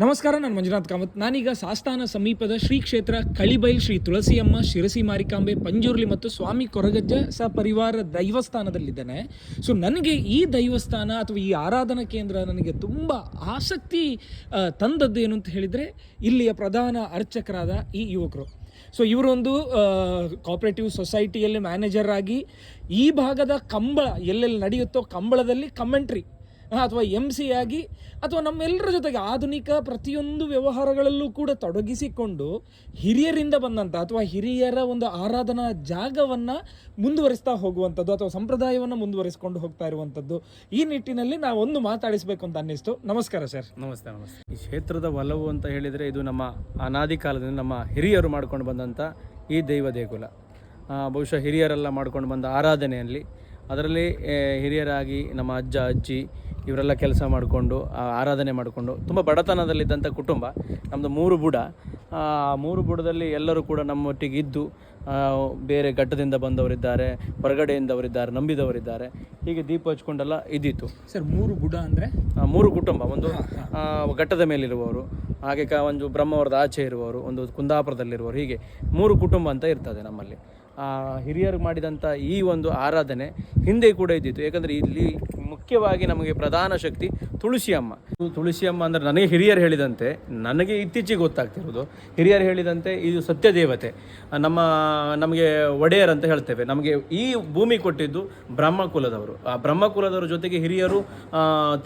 ನಮಸ್ಕಾರ ನಾನು ಮಂಜುನಾಥ್ ಕಾಮತ್. ನಾನೀಗ ಸಾಸ್ತಾನ ಸಮೀಪದ ಶ್ರೀ ಕ್ಷೇತ್ರ ಕಳಿಬೈಲ್ ಶ್ರೀ ತುಳಸಿಯಮ್ಮ ಶಿರಸಿ ಮಾರಿಕಾಂಬೆ ಪಂಜುರ್ಲಿ ಮತ್ತು ಸ್ವಾಮಿ ಕೊರಗಜ್ಜ ಸ ಪರಿವಾರ ದೈವಸ್ಥಾನದಲ್ಲಿದ್ದೇನೆ. ಸೊ ನನಗೆ ಈ ದೈವಸ್ಥಾನ ಅಥವಾ ಈ ಆರಾಧನಾ ಕೇಂದ್ರ ನನಗೆ ತುಂಬ ಆಸಕ್ತಿ ಆ, ತಂದದ್ದು ಏನು ಅಂತ ಹೇಳಿದರೆ ಇಲ್ಲಿಯ ಪ್ರಧಾನ ಅರ್ಚಕರಾದ ಈ ಯುವಕರು. ಸೊ ಇವರೊಂದು ಕೋಪರೇಟಿವ್ ಸೊಸೈಟಿಯಲ್ಲಿ ಮ್ಯಾನೇಜರ್ ಆಗಿ ಈ ಭಾಗದ ಕಂಬಳ ಎಲ್ಲೆಲ್ಲಿ ನಡೆಯುತ್ತೋ ಕಂಬಳದಲ್ಲಿ ಕಮೆಂಟ್ರಿ ಅಥವಾ ಎಂ ಸಿ ಆಗಿ ಅಥವಾ ನಮ್ಮೆಲ್ಲರ ಜೊತೆಗೆ ಆಧುನಿಕ ಪ್ರತಿಯೊಂದು ವ್ಯವಹಾರಗಳಲ್ಲೂ ಕೂಡ ತೊಡಗಿಸಿಕೊಂಡು ಹಿರಿಯರಿಂದ ಬಂದಂಥ ಅಥವಾ ಹಿರಿಯರ ಒಂದು ಆರಾಧನಾ ಜಾಗವನ್ನು ಮುಂದುವರಿಸ್ತಾ ಹೋಗುವಂಥದ್ದು ಅಥವಾ ಸಂಪ್ರದಾಯವನ್ನು ಮುಂದುವರಿಸ್ಕೊಂಡು ಹೋಗ್ತಾ ಇರುವಂಥದ್ದು ಈ ನಿಟ್ಟಿನಲ್ಲಿ ನಾವು ಒಂದು ಮಾತಾಡಿಸ್ಬೇಕು ಅಂತ ಅನ್ನಿಸ್ತು. ನಮಸ್ಕಾರ ಸರ್. ನಮಸ್ತೆ ನಮಸ್ತೆ. ಈ ಕ್ಷೇತ್ರದ ಒಲವು ಅಂತ ಹೇಳಿದರೆ ಇದು ನಮ್ಮ ಅನಾದಿ ಕಾಲದಿಂದ ನಮ್ಮ ಹಿರಿಯರು ಮಾಡ್ಕೊಂಡು ಬಂದಂಥ ಈ ದೈವ ದೇಗುಲ. ಬಹುಶಃ ಹಿರಿಯರೆಲ್ಲ ಮಾಡ್ಕೊಂಡು ಬಂದ ಆರಾಧನೆಯಲ್ಲಿ ಅದರಲ್ಲಿ ಹಿರಿಯರಾಗಿ ನಮ್ಮ ಅಜ್ಜ, ಅಜ್ಜಿ ಇವರೆಲ್ಲ ಕೆಲಸ ಮಾಡಿಕೊಂಡು ಆರಾಧನೆ ಮಾಡಿಕೊಂಡು ತುಂಬ ಬಡತನದಲ್ಲಿದ್ದಂಥ ಕುಟುಂಬ ನಮ್ಮದು ಮೂರು ಬುಡ. ಆ ಮೂರು ಬುಡದಲ್ಲಿ ಎಲ್ಲರೂ ಕೂಡ ನಮ್ಮೊಟ್ಟಿಗೆ ಇದ್ದು ಬೇರೆ ಘಟ್ಟದಿಂದ ಬಂದವರಿದ್ದಾರೆ ಹೊರಗಡೆಯಿಂದವರಿದ್ದಾರೆ ನಂಬಿದವರಿದ್ದಾರೆ. ಹೀಗೆ ದೀಪ ಹಚ್ಕೊಂಡೆಲ್ಲ ಇದ್ದಿತ್ತು ಸರ್ ಮೂರು ಬುಡ ಅಂದರೆ? ಆ, ಮೂರು ಕುಟುಂಬ ಒಂದು ಘಟ್ಟದ ಮೇಲಿರುವವರು ಹಾಗೆ ಕ ಒಂದು ಬ್ರಹ್ಮವರದ ಆಚೆ ಇರುವವರು ಒಂದು ಕುಂದಾಪುರದಲ್ಲಿರುವವರು ಹೀಗೆ ಮೂರು ಕುಟುಂಬ ಅಂತ ಇರ್ತದೆ ನಮ್ಮಲ್ಲಿ. ಹಿರಿಯರು ಮಾಡಿದಂಥ ಈ ಒಂದು ಆರಾಧನೆ ಹಿಂದೆ ಕೂಡ ಇದ್ದಿತ್ತು. ಯಾಕಂದರೆ ಇಲ್ಲಿ ಮುಖ್ಯವಾಗಿ ನಮಗೆ ಪ್ರಧಾನ ಶಕ್ತಿ ತುಳಸಿ ಅಮ್ಮ ತುಳಸಿ ಅಮ್ಮ ಅಂದರೆ ನನಗೆ ಹಿರಿಯರು ಹೇಳಿದಂತೆ, ನನಗೆ ಇತ್ತೀಚೆಗೆ ಗೊತ್ತಾಗ್ತಿರೋದು. ಹಿರಿಯರು ಹೇಳಿದಂತೆ ಇದು ಸತ್ಯ ದೇವತೆ ನಮ್ಮ, ನಮಗೆ ಒಡೆಯರ್ ಅಂತ ಹೇಳ್ತೇವೆ. ನಮಗೆ ಈ ಭೂಮಿ ಕೊಟ್ಟಿದ್ದು ಬ್ರಹ್ಮಕುಲದವರು. ಆ ಬ್ರಹ್ಮಕುಲದವರ ಜೊತೆಗೆ ಹಿರಿಯರು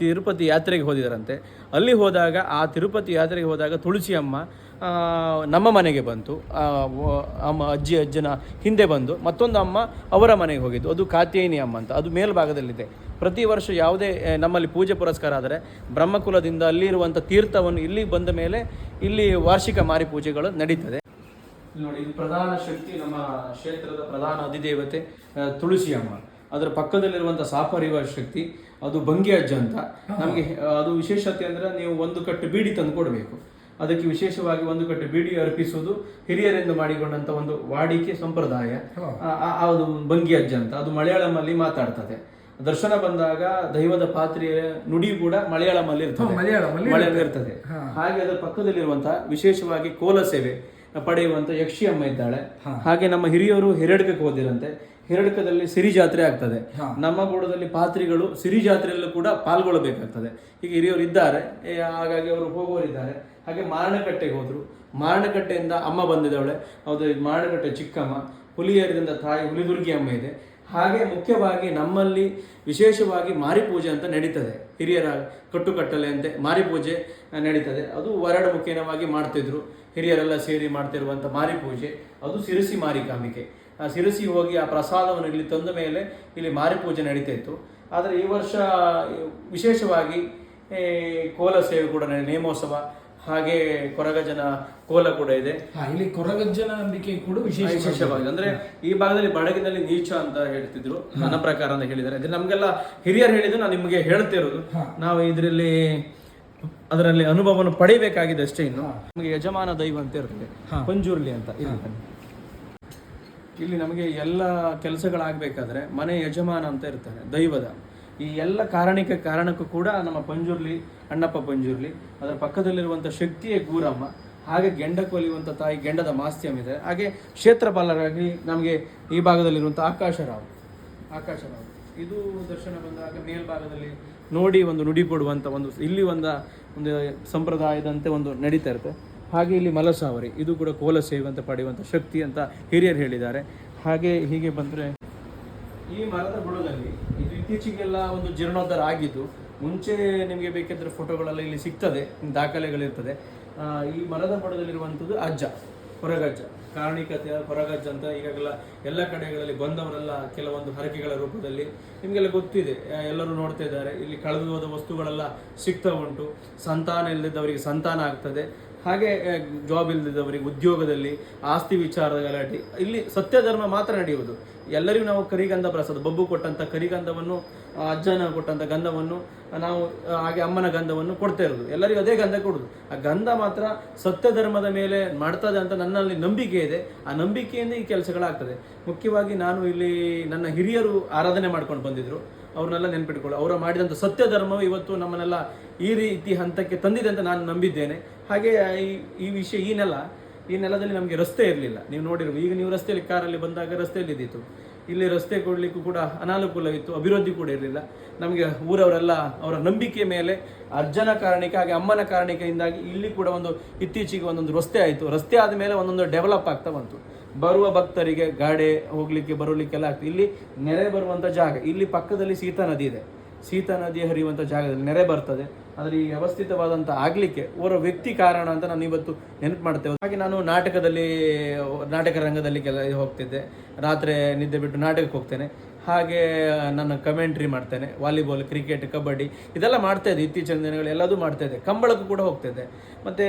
ತಿರುಪತಿ ಯಾತ್ರೆಗೆ ಹೋದಿದರಂತೆ ಅಲ್ಲಿ ಹೋದಾಗ, ಆ ತಿರುಪತಿ ಯಾತ್ರೆಗೆ ಹೋದಾಗ ತುಳಸಿ ಅಮ್ಮ ನಮ್ಮ ಮನೆಗೆ ಬಂತು. ಅಮ್ಮ, ಅಜ್ಜಿ, ಅಜ್ಜನ ಹಿಂದೆ ಬಂದು ಮತ್ತೊಂದು ಅಮ್ಮ ಅವರ ಮನೆಗೆ ಹೋಗಿದ್ದು. ಅದು ಕಾತ್ಯಾಯಿನಿ ಅಮ್ಮ ಅಂತ. ಅದು ಮೇಲ್ಭಾಗದಲ್ಲಿದೆ. ಪ್ರತಿ ವರ್ಷ ಯಾವುದೇ ನಮ್ಮಲ್ಲಿ ಪೂಜೆ ಪುರಸ್ಕಾರ ಆದರೆ ಬ್ರಹ್ಮಕುಲದಿಂದ ಅಲ್ಲಿರುವಂಥ ತೀರ್ಥವನ್ನು ಇಲ್ಲಿ ಬಂದ ಮೇಲೆ ಇಲ್ಲಿ ವಾರ್ಷಿಕ ಮಾರಿ ಪೂಜೆಗಳು ನಡೀತದೆ. ನೋಡಿ, ಇದು ಪ್ರಧಾನ ಶಕ್ತಿ, ನಮ್ಮ ಕ್ಷೇತ್ರದ ಪ್ರಧಾನ ಅಧಿದೇವತೆ ತುಳಸಿ ಅಮ್ಮ. ಅದರ ಪಕ್ಕದಲ್ಲಿರುವಂಥ ಸಾಪರಿವ ಶಕ್ತಿ, ಅದು ಬಂಗಿ ಅಜ್ಜ ಅಂತ. ನಮಗೆ, ಅದು ವಿಶೇಷತೆ ಅಂದರೆ ನೀವು ಒಂದು ಕಟ್ಟು ಬೀಡಿ ತಂದು ಕೊಡಬೇಕು. ಅದಕ್ಕೆ ವಿಶೇಷವಾಗಿ ಒಂದು ಕಟ್ಟು ಬೀಡಿ ಅರ್ಪಿಸುವುದು ಹಿರಿಯರಿಂದ ಮಾಡಿಕೊಂಡಂತ ಒಂದು ವಾಡಿಕೆ ಸಂಪ್ರದಾಯ. ಅದು ಬಂಗಿ ಅಜ್ಜ ಅಂತ ಅದು ಮಲಯಾಳಮಲ್ಲಿ ಮಾತಾಡ್ತದೆ. ದರ್ಶನ ಬಂದಾಗ ದೈವದ ಪಾತ್ರೆಯ ನುಡಿ ಕೂಡ ಮಲಯಾಳಮಲ್ಲಿ ಇರ್ತದೆ ಮಲಯಾಳಮಲ್ಲಿ ಮಲಯಾಳಂ ಇರ್ತದೆ. ಹಾಗೆ ಅದರ ಪಕ್ಕದಲ್ಲಿರುವಂತಹ ವಿಶೇಷವಾಗಿ ಕೋಲ ಸೇವೆ. ಪಡೆಯುವಂತ ಯಕ್ಷಿ ಅಮ್ಮ ಇದ್ದಾಳೆ. ಹಾಗೆ ನಮ್ಮ ಹಿರಿಯರು ಹೆರಡ್ಕಕ್ಕೆ ಹೋದಿರಂತೆ ಹೆರಡ್ಕದಲ್ಲಿ ಸಿರಿ ಜಾತ್ರೆ ಆಗ್ತದೆ ನಮ್ಮ ಗೂಡದಲ್ಲಿ ಪಾತ್ರಿಗಳು ಸಿರಿ ಜಾತ್ರೆಯಲ್ಲೂ ಕೂಡ ಪಾಲ್ಗೊಳ್ಳಬೇಕಾಗ್ತದೆ. ಈಗ ಹಿರಿಯವರು ಇದ್ದಾರೆ. ಹಾಗಾಗಿ ಅವರು ಹೋಗೋರಿದ್ದಾರೆ. ಹಾಗೆ ಮಾರಣಕಟ್ಟೆಗೆ ಹೋದ್ರು. ಮಾರಣಕಟ್ಟೆಯಿಂದ ಅಮ್ಮ ಬಂದಿದ್ದಾಳೆ. ಹೌದು ಮಾರಣಕಟ್ಟೆ ಚಿಕ್ಕಮ್ಮ. ಹುಲಿಯರಿಂದ ತಾಯಿ ಹುಲಿದುರ್ಗಿ ಅಮ್ಮ ಇದೆ. ಹಾಗೆ ಮುಖ್ಯವಾಗಿ ನಮ್ಮಲ್ಲಿ ವಿಶೇಷವಾಗಿ ಮಾರಿ ಪೂಜೆ ಅಂತ ನಡೀತದೆ. ಹಿರಿಯರ ಕಟ್ಟುಕಟ್ಟಲೆ ಅಂತೆ ಮಾರಿ ಪೂಜೆ ಆ, ನಡೀತದೆ. ಅದು ವರಡ ಮುಖೇನವಾಗಿ ಮಾಡ್ತಿದ್ರು. ಹಿರಿಯರೆಲ್ಲ ಸೇರಿ ಮಾಡ್ತಿರುವಂಥ ಮಾರಿ ಪೂಜೆ ಅದು ಸಿರಸಿ ಮಾರಿಕಾಂಬಿಕೆ ಆ ಸಿರಸಿ ಹೋಗಿ ಆ ಪ್ರಸಾದವನ್ನು ಇಲ್ಲಿ ತಂದ ಮೇಲೆ ಇಲ್ಲಿ ಮಾರಿ ಪೂಜೆ ನಡೀತಾ ಇತ್ತು. ಆದರೆ ಈ ವರ್ಷ ವಿಶೇಷವಾಗಿ ಕೋಲ ಸೇವೆ ಕೂಡ ನೇಮೋತ್ಸವ ಹಾಗೆ ಕೊರಗಜನ ಕೋಲ ಕೂಡ ಇದೆ. ಇಲ್ಲಿ ಕೊರಗಜ್ಜನ ನಂಬಿಕೆ ಕೂಡ ವಿಶೇಷ ವಿಶೇಷವಾಗಿ ಅಂದ್ರೆ ಈ ಭಾಗದಲ್ಲಿ ಬಡಗಿನಲ್ಲಿ ನೀಚ ಅಂತ ಹೇಳ್ತಿದ್ರು ನನ್ನ ಪ್ರಕಾರ ಅಂತ ಹೇಳಿದ್ದಾರೆ. ನಮ್ಗೆಲ್ಲ ಹಿರಿಯರು ಹೇಳಿದ್ರು ನಾನು ನಿಮಗೆ ಹೇಳ್ತಿರೋದು. ನಾವು ಇದರಲ್ಲಿ ಅದರಲ್ಲಿ ಅನುಭವವನ್ನು ಪಡೆಯಬೇಕಾಗಿದೆ ಅಷ್ಟೇ ಇನ್ನು. ನಮಗೆ ಯಜಮಾನ ದೈವ ಅಂತ ಇರ್ತದೆ. ಪಂಜುರ್ಲಿ ಅಂತ ಇಲ್ಲಿ ಇಲ್ಲಿ ನಮಗೆ ಎಲ್ಲ ಕೆಲಸಗಳಾಗಬೇಕಾದ್ರೆ ಮನೆ ಯಜಮಾನ ಅಂತ ಇರ್ತಾನೆ ದೈವದ. ಈ ಎಲ್ಲ ಕಾರಣಿಕ ಕಾರಣಕ್ಕೂ ಕೂಡ ನಮ್ಮ ಪಂಜುರ್ಲಿ ಅಣ್ಣಪ್ಪ ಪಂಜುರ್ಲಿ ಅದರ ಪಕ್ಕದಲ್ಲಿರುವಂಥ ಶಕ್ತಿಯೇ ಗೂರಮ್ಮ ಹಾಗೆ ಗೆಂಡ ಕೊಲಿಯುವಂಥ ತಾಯಿ ಗೆಂಡದ ಮಾಸ್ತ್ಯಂ ಇದೆ. ಹಾಗೆ ಕ್ಷೇತ್ರಪಾಲರಾಗಿ ನಮಗೆ ಈ ಭಾಗದಲ್ಲಿರುವಂಥ ಆಕಾಶರಾವ್ ಆಕಾಶರಾವ್. ಇದು ದರ್ಶನ ಬಂದಾಗ ಮೇಲ್ಭಾಗದಲ್ಲಿ ನೋಡಿ ಒಂದು ನುಡಿ ಕೊಡುವಂಥ ಒಂದು ಇಲ್ಲಿ ಒಂದು ಒಂದು ಸಂಪ್ರದಾಯದಂತೆ ಒಂದು ನಡೀತಾ ಇರುತ್ತೆ. ಹಾಗೆ ಇಲ್ಲಿ ಮಲಸಾವರಿ, ಇದು ಕೂಡ ಕೋಲ ಸೇವಂತ ಪಡೆಯುವಂಥ ಶಕ್ತಿ ಅಂತ ಹಿರಿಯರು ಹೇಳಿದ್ದಾರೆ. ಹಾಗೆ ಹೀಗೆ ಬಂದರೆ ಈ ಮರದ ಬುಡದಲ್ಲಿ ಇದು ಇತ್ತೀಚೆಗೆಲ್ಲ ಒಂದು ಜೀರ್ಣೋದ್ಧಾರ ಆಗಿದ್ದು, ಮುಂಚೆ ನಿಮಗೆ ಬೇಕಿದ್ದರೆ ಫೋಟೋಗಳೆಲ್ಲ ಇಲ್ಲಿ ಸಿಗ್ತದೆ, ದಾಖಲೆಗಳಿರ್ತದೆ. ಈ ಮರದ ಬುಡದಲ್ಲಿರುವಂಥದ್ದು ಅಜ್ಜ, ಹೊರಗಜ್ಜ. ಕಾರಣಿಕತೆಯ ಹೊರಗಜ್ಜ ಅಂತ ಈಗಾಗಲ ಎಲ್ಲ ಕಡೆಗಳಲ್ಲಿ ಬಂದವರೆಲ್ಲ ಕೆಲವೊಂದು ಹರಕೆಗಳ ರೂಪದಲ್ಲಿ ನಿಮಗೆಲ್ಲ ಗೊತ್ತಿದೆ. ಎಲ್ಲರೂ ನೋಡ್ತಾ ಇದ್ದಾರೆ. ಇಲ್ಲಿ ಕಳೆದು ಹೋದ ವಸ್ತುಗಳೆಲ್ಲ ಸಿಗ್ತಾ ಉಂಟು. ಸಂತಾನ ಇಲ್ಲದಿದ್ದವರಿಗೆ ಸಂತಾನ ಆಗ್ತದೆ. ಹಾಗೆ ಜಾಬ್ ಇಲ್ಲದಿದ್ದವರಿಗೆ ಉದ್ಯೋಗದಲ್ಲಿ ಆಸ್ತಿ ವಿಚಾರದ ಗಲಾಟೆ. ಇಲ್ಲಿ ಸತ್ಯ ಧರ್ಮ ಮಾತ್ರ ನಡೆಯುವುದು. ಎಲ್ಲರಿಗೂ ನಾವು ಕರಿಗಂಧ ಪ್ರಸಾದ, ಬಬ್ಬು ಕೊಟ್ಟಂಥ ಕರಿಗಂಧವನ್ನು ಅಜ್ಜನ ಕೊಟ್ಟಂಥ ಗಂಧವನ್ನು ನಾವು ಹಾಗೆ ಅಮ್ಮನ ಗಂಧವನ್ನು ಕೊಡ್ತಾ ಇರೋದು ಎಲ್ಲರಿಗೂ ಅದೇ ಗಂಧ ಕೊಡೋದು ಆ ಗಂಧ ಮಾತ್ರ ಸತ್ಯ ಧರ್ಮದ ಮೇಲೆ ಮಾಡ್ತದೆ ಅಂತ ನನ್ನಲ್ಲಿ ನಂಬಿಕೆ ಇದೆ. ಆ ನಂಬಿಕೆಯಿಂದ ಈ ಕೆಲಸಗಳಾಗ್ತದೆ. ಮುಖ್ಯವಾಗಿ ನಾನು ಇಲ್ಲಿ ನನ್ನ ಹಿರಿಯರು ಆರಾಧನೆ ಮಾಡ್ಕೊಂಡು ಬಂದಿದ್ರು. ಅವ್ರನ್ನೆಲ್ಲ ನೆನ್ಪಿಟ್ಕೊಳ್ಳಿ. ಅವರು ಮಾಡಿದಂಥ ಸತ್ಯ ಧರ್ಮವು ಇವತ್ತು ನಮ್ಮನ್ನೆಲ್ಲ ಈ ರೀತಿ ಹಂತಕ್ಕೆ ತಂದಿದೆ ಅಂತ ನಾನು ನಂಬಿದ್ದೇನೆ. ಹಾಗೆ ಈ ಈ ವಿಷಯ ಈ ನೆಲ, ಈ ನೆಲದಲ್ಲಿ ನಮಗೆ ರಸ್ತೆ ಇರಲಿಲ್ಲ. ನೀವು ನೋಡಿರ್ಬೋದು. ಈಗ ನೀವು ರಸ್ತೆಯಲ್ಲಿ ಕಾರಲ್ಲಿ ಬಂದಾಗ ರಸ್ತೆಯಲ್ಲಿ ಇದ್ದಿತ್ತು ಇಲ್ಲಿ ರಸ್ತೆ ಕೊಡಲಿಕ್ಕೂ ಕೂಡ ಅನಾನುಕೂಲವಿತ್ತು, ಅಭಿವೃದ್ಧಿ ಕೂಡ ಇರಲಿಲ್ಲ. ನಮಗೆ ಊರವರೆಲ್ಲ ಅವರ ನಂಬಿಕೆ ಮೇಲೆ ಅರ್ಜನ ಕಾರಣಕ್ಕೆ ಹಾಗೆ ಅಮ್ಮನ ಕಾರಣಿಕೆಯಿಂದಾಗಿ ಇಲ್ಲಿ ಕೂಡ ಒಂದು ಇತ್ತೀಚೆಗೆ ಒಂದೊಂದು ರಸ್ತೆ ಆಯಿತು. ರಸ್ತೆ ಆದ ಮೇಲೆ ಒಂದೊಂದು ಡೆವಲಪ್ ಆಗ್ತಾ ಬಂತು. ಬರುವ ಭಕ್ತರಿಗೆ ಗಾಡೆ ಹೋಗಲಿಕ್ಕೆ, ಬರಲಿಕ್ಕೆಲ್ಲ ಆಗ್ತದೆ ಇಲ್ಲಿ ನೆರೆ ಬರುವಂಥ ಜಾಗ, ಇಲ್ಲಿ ಪಕ್ಕದಲ್ಲಿ ಸೀತಾ ನದಿ ಇದೆ. ಸೀತಾ ನದಿ ಹರಿಯುವಂಥ ಜಾಗದಲ್ಲಿ ನೆರೆ ಬರ್ತದೆ. ಆದರೆ ಈ ವ್ಯವಸ್ಥಿತವಾದಂಥ ಆಗಲಿಕ್ಕೆ ಓರ್ವ ವ್ಯಕ್ತಿ ಕಾರಣ ಅಂತ ನಾನು ಇವತ್ತು ನೆನಪು ಮಾಡ್ತೇವೆ ಹಾಗೆ ನಾನು ನಾಟಕದಲ್ಲಿ, ನಾಟಕ ರಂಗದಲ್ಲಿ ಕೆಲ ಹೋಗ್ತಿದ್ದೆ. ರಾತ್ರಿ ನಿದ್ದೆ ಬಿಟ್ಟು ನಾಟಕಕ್ಕೆ ಹೋಗ್ತೇನೆ. ಹಾಗೆ ನಾನು ಕಮೆಂಟ್ರಿ ಮಾಡ್ತೇನೆ. ವಾಲಿಬಾಲ್ ಕ್ರಿಕೆಟ್ ಕಬಡ್ಡಿ, ಇದೆಲ್ಲ ಮಾಡ್ತಾ ಇದ್ದೆ. ಇತ್ತೀಚಿನ ದಿನಗಳು ಎಲ್ಲದೂ ಮಾಡ್ತಾ ಇದ್ದೆ. ಕಂಬಳಕ್ಕೂ ಕೂಡ ಹೋಗ್ತಿದ್ದೆ. ಮತ್ತು